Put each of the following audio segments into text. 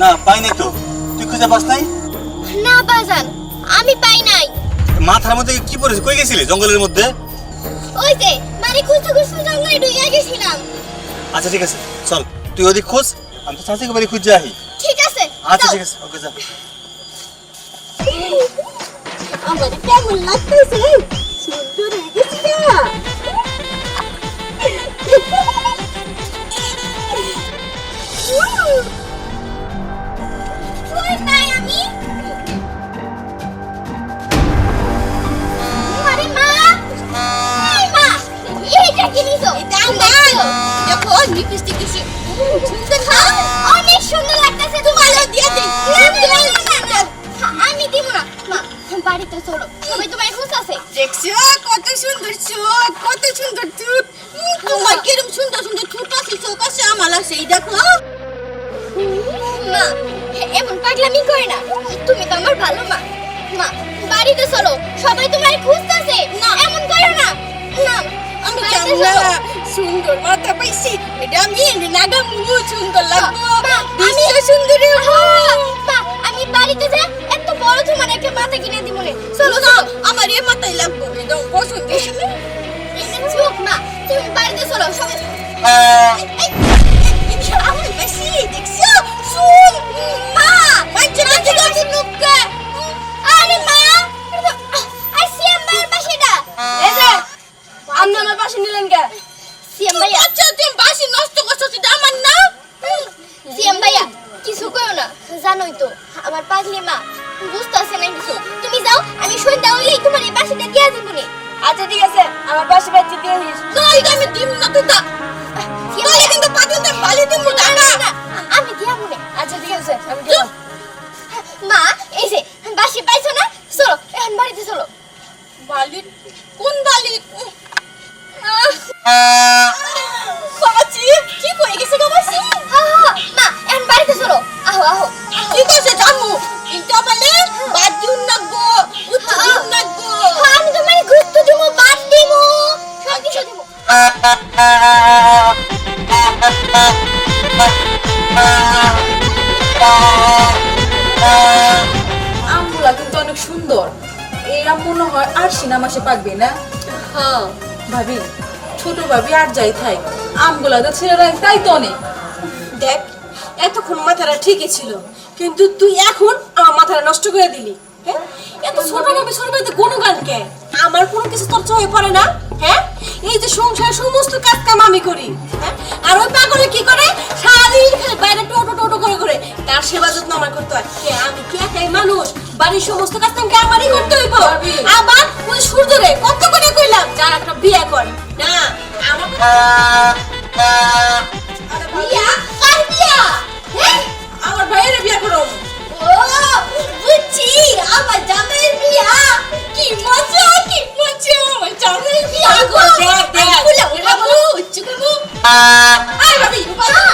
না পাই নাই তো তুই খুঁজে পাস নাই না বাজান আমি পাই নাই মাথার মধ্যে কি পড়েছে? কই গেছিলি? জঙ্গলের মধ্যে? ওই যে, মারে খুঁজতে খুঁজতে জঙ্গলে ঢুকে গেছিলাম। আচ্ছা ঠিক আছে। চল তুই ওদিক খোঁজ আমি তো চাষিকে বাড়ি খুঁজে আহি। ঠিক আছে আচ্ছা ঠিক আছে ওকে যা। আমার কেমন লাগতেছে সুন্দর হয়ে গেছি না। চলো সবাই তোমায় খুঁজতেছে দেখছ? কত সুন্দর চোখ কত সুন্দর চোখ তোমার কিরম সুন্দর সুন্দর ছোট আছে চোখ আছে আমার সেই দেখো। মা এমন পাগলামি করে না। তুমি তো আমার ভালো মা। মা বাড়িতে চলো। সবাই তোমার খুঁজতেছে না। এমন করো না। না আমি বাড়িতে জানি না। সুন্দর মাথা পাইছি। এটা আমি এনে নাগা মুহ সুন্দর লাগবো। বিশ্ব সুন্দরী হ্যাঁ, মাথা কিনে দিব নে চলো না চলো। আমার এ মাথায় লাগবো এটা পছন্দ এটা চোখ তুমি বাড়িতে চলো সবাই আমগুলা কিন্তু অনেক সুন্দর। আম মনে হয় আর সিনেমা সে পাকবে না। হ্যাঁ। ভাবি ছোট ভাবি আর যাই থাই আমগুলা তো ছেড়ে তাই তো অনেক। দেখ এতক্ষণ মাথাটা ঠিকই ছিল কিন্তু তুই এখন আমার মাথাটা নষ্ট করে দিলি হ্যাঁ? এত ছোট ভাবে ছোট ভাবে গুণগান কে? আমার কোনো কিছু চর্চা হয়ে পড়ে না হ্যাঁ? এই যে সংসারের সমস্ত কাজ কাম আমি করি হ্যাঁ? আর ওই পাগলে কি করে? সারাদিন খালি বাইরে টোটো টোটো করে করে তার সেবা যত্ন আমার করতে হয়। কে আমি কে একাই মানুষ? বাড়ির সমস্ত কাজ কাম কে আমারই করতে হইব? আবার ওই সূর্যরে কত করে কইলাম যার একটা বিয়ে কর। না আমার বিয়া? কার বিয়া? হ্যাঁ? আমার ভাইয়ের বিয়ে করো। ও বুঝছি। আমার জামাইয়ের বিয়া কি মজা কি মজা আমার জামাইয়ের বিয়া গো দেখ দেখ ফুলা ফুলা গো উচ্চু গো আই ভাবি বাবা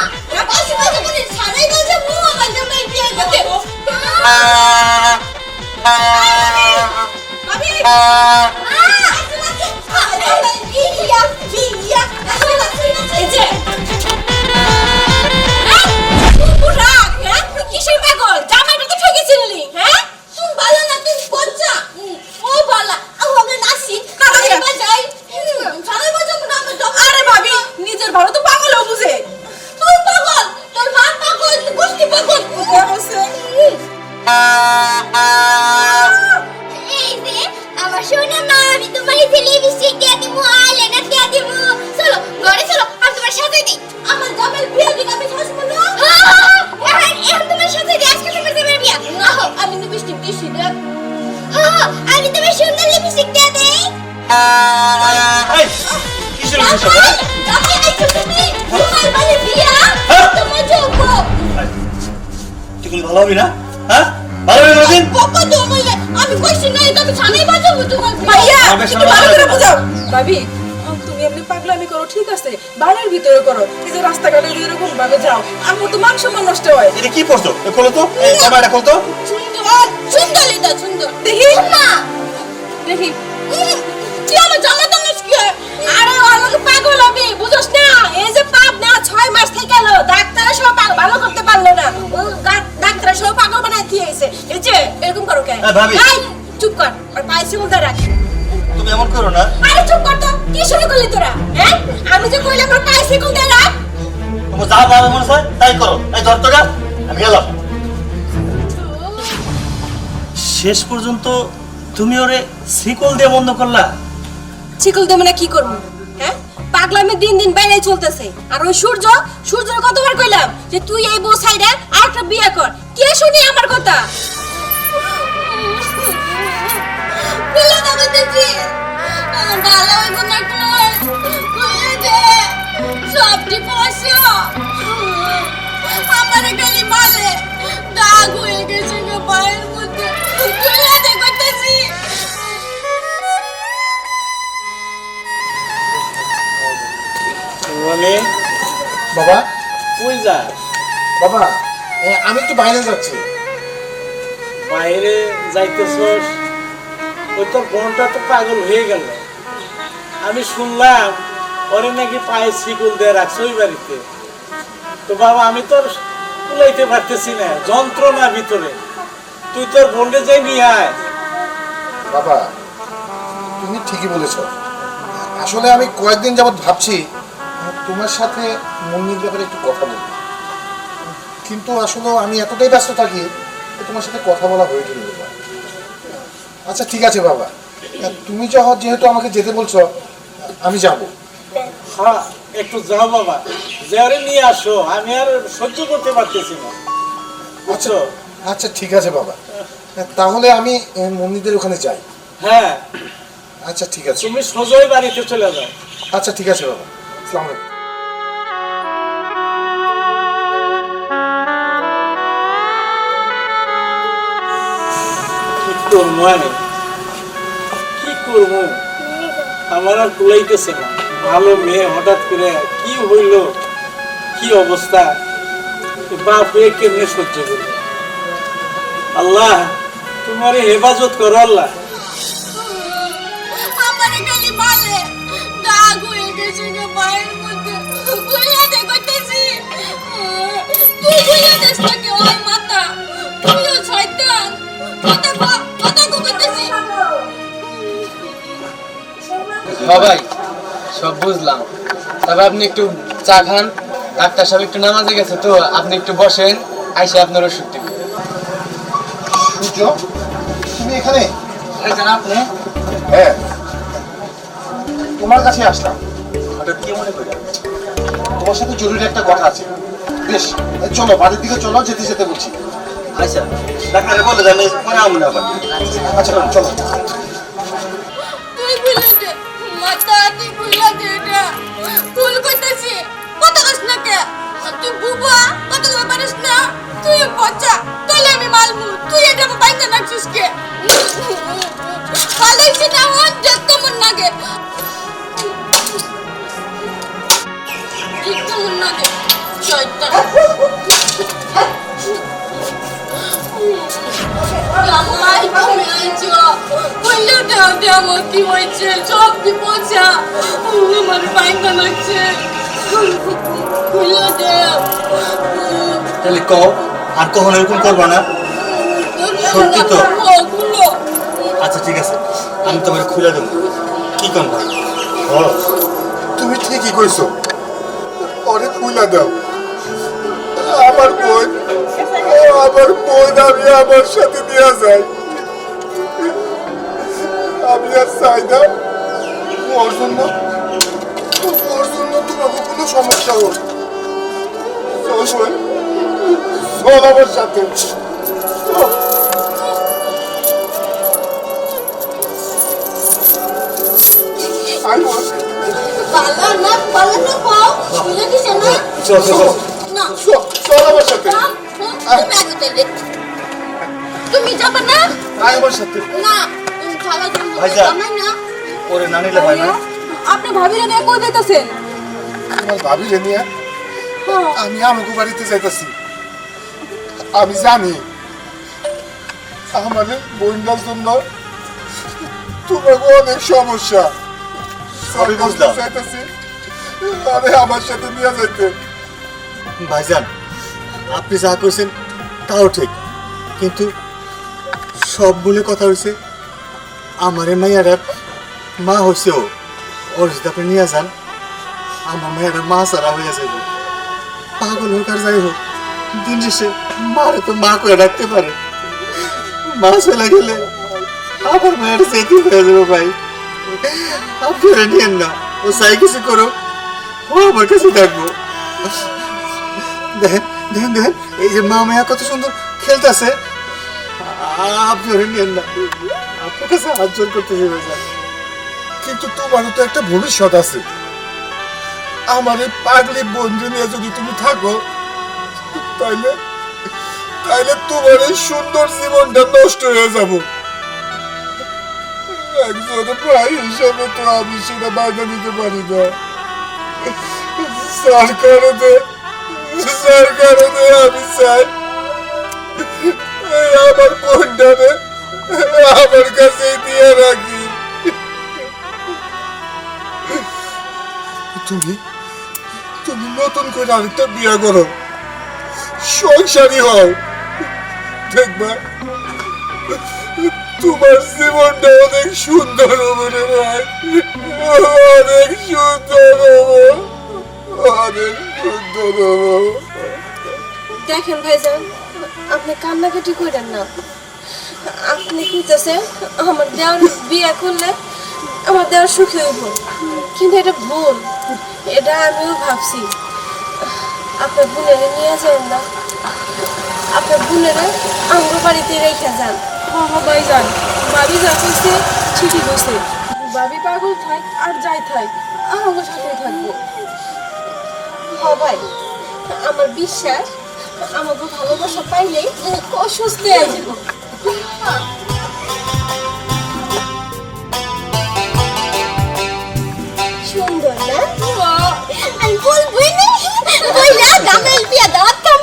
বাসি বাসি করে সারাই বাজে মু আমার জামাইয়ের বিয়া করতে ভাবি বিয়া ভালো হবি না? হ্যাঁ? ভালো হবি কোনোদিন বকা তো বলে আমি কইছি না এটা আমি ছানাই বাজাবো তোমার ভাইয়া একটু ভালো করে বুঝাও। ভাবি তুমি এমনি পাগলামি করো ঠিক আছে? বাড়ির ভিতরে করো। এই যে রাস্তাঘাটে যদি এরকম ভাবে যাও আমার তো মান সম্মান নষ্ট হয়। এটা কি পড়ছো? এ খোলো তো। এই জামাটা খোলো তো। সুন্দর সুন্দর এটা সুন্দর। দেখি। না। দেখি। কি আমার জামা তো নষ্ট আরে আমাকে পাগল হবে বুঝছ না? এই যে পাপ না ছয় মাস থেকে গেল ডাক্তার সব ভালো করতে পারল না। ও পাগল বানায় এই যে এরকম করো কেন এই, চুপ কর। আর রাখ। তুমি এমন করো না। আরে চুপ কর তো। কি শুরু করলি তোরা? হ্যাঁ? আমি যে কইলাম আমার রাখ। যা ভালো মনে হয় তাই করো। এই ধর তো আমি গেলাম। শেষ পর্যন্ত তুমি ওরে শিকল দিয়ে বন্ধ করলা? চিকল দিয়ে মানে কি করব? হ্যাঁ? পাগলামি দিন দিন বাইরে চলতেছে। আর ওই সূর্য সূর্যর কতবার কইলাম যে তুই এই বউ সাইডে আর একটা বিয়ে কর। কে শুনি আমার কথা? বলে না বলতেছি ভালো হইব না কইলে দে। সবটি পয়সা। আমারে খালি মালে দাগ হয়ে গেছে গো পায়ের মধ্যে। কইলে দে কইতেছি মানে বাবা? কই যা বাবা আমি একটু বাইরে যাচ্ছি। বাইরে যাইতেছস? ওই তোর বোনটা তো পাগল হয়ে গেল। আমি শুনলাম ওরে নাকি পায়ে শিকুল দিয়ে রাখছে ওই বাড়িতে। তো বাবা আমি তোর কুলাইতে পারতেছি না যন্ত্রণা ভিতরে। তুই তোর বোনকে যাই নিয়ে আয়। বাবা তুমি ঠিকই বলেছ। আসলে আমি কয়েকদিন যাবৎ ভাবছি তোমার সাথে মন্দির ব্যাপারে একটু কথা বলব। কিন্তু আসলে আমি এতটাই ব্যস্ত থাকি যে তোমার সাথে কথা বলা হয়ে গেল আচ্ছা ঠিক আছে বাবা। তুমি যখন যেহেতু আমাকে যেতে বলছো আমি যাব। হ্যাঁ একটু যাও বাবা। যে ওরে নিয়ে আসো। আমি আর সহ্য করতে পারতেছি না। বুঝছ আচ্ছা ঠিক আছে বাবা। তাহলে আমি মন্দিরের ওখানে যাই। হ্যাঁ। আচ্ছা ঠিক আছে। তুমি সোজই বাড়িতে চলে যাও। আচ্ছা ঠিক আছে বাবা। আসসালামু আলাইকুম। করব আমি কি করব? আমার আর কুলাইতেছে না। ভালো মেয়ে, হঠাৎ করে কি হইল? কি অবস্থা? বাপ হয়ে কেমনে সহ্য করবে? আল্লাহ, তোমার হেফাজত করো আল্লাহ। তুই কইলা দেশ বাবাই সব বুঝলাম। তবে আপনি একটু চা খান। ডাক্তার সাহেব একটু নামাজে গেছে তো আপনি একটু বসেন আইসে আপনার ওষুধ দিবেন সূর্য তুমি এখানে? আপনি? হ্যাঁ। তোমার কাছে আসলাম। হঠাৎ কি মনে করি? তোমার সাথে জরুরি একটা কথা আছে। বেশ চলো বাড়ির দিকে চলো যেতে যেতে বলছি। আচ্ছা। ডাক্তারে বলে আমু আবার। আচ্ছা। চলো। তুই পচা তাইলে আমি মালমু তুই এটা আমার বাইতে নাচিস কে? পালাইছি না? কও, আর কখনো এরকম করবা না। সত্যি তো? আচ্ছা ঠিক আছে। আমি তোমার খুলে দেবো। কি ও তুমি ঠিকই কইছো। অনেক খুইলা দাও। আমার ও আমার বোন আমি আমার সাথে নিয়ে যাই। আমি আর চাই না। ওর জন্য ওর জন্য তোমাকে কোনো সমস্যা হোক। চল বোন, আমার সাথে তুমি যাবে না আমার সাথে না তুমি ছাড়া তুমি না ওরে না নিলে হয় না আপনি ভাবিরে নিয়ে কই যাইতাছেন তোমার ভাবি নিয়ে হ্যাঁ। আমি আমাকে বাড়িতে যাইতাছি আমি জানি। আমাদের বন্যার জন্য তোমার অনেক সমস্যা। আমি বুঝলাম। আরে আমার সাথে নিয়ে যাইতে। ভাইজান আপনি যা করছেন তাও ঠিক। কিন্তু সব বলে কথা হয়েছে আমার এই মা হয়েছে ও। ওর যদি আপনি নিয়ে যান আমার মেয়েরা মা সারা হয়ে যাবে পাগল হোক আর যাই হোক দিন শেষে মারে তো মা করে রাখতে পারে। মা চলে গেলে আমার মেয়ের যেতে হয়ে যাবে ভাই? আপনি ওরা নিয়েন না। ও চাই কিছু করো ও আমার কাছে থাকব। দেখেন দেখেন দেখেন এই যে মা মায়া কত সুন্দর খেলতেছে। আপনার করতে কিন্তু তো একটা ভবিষ্যৎ আছে। আমার এই পাগলি বন্ধু নিয়ে যদি তুমি থাকো, তাইলে তাইলে তোমার এই সুন্দর জীবনটা নষ্ট হয়ে যাব। একজন ভাই হিসাবে তো আমি সেটা বাধা নিতে পারি না। সরকারে সরকারে আমি চাই আমার আমার কাছে দিয়ে রাখি। তুমি তুমি নতুন করে আরেকটা বিয়ে করো। সংসারী হও। দেখবা তোমার জীবনটা অনেক সুন্দর হবে রে অনেক সুন্দর অনেক সুন্দর দেখেন ভাইজান, আপনি কান্নাকাটি করেন না। আপনি কইতেছে আমার দেওয়ার বিয়ে করলে আমার দেওয়ার সুখী হইব। কিন্তু এটা ভুল। এটা আমিও ভাবছি। আপনার বোনেরে নিয়ে যান না। আপনার বোনেরে আমার বাড়িতে রেখে যান। হ্যাঁ ভাইজান ভাবি যা কইছে ঠিকই কইছে। ভাবি পাগল থাক আর যাই থাক আমাকে সাথে থাকব। হ ভাই আমার বিশ্বাস, আমাকে ভালোবাসা পাইলেই অসুস্থ হয়ে যাব। সুন্দর না? বলবই না। বইলা দামেল বিয়া দাওয়াত খাব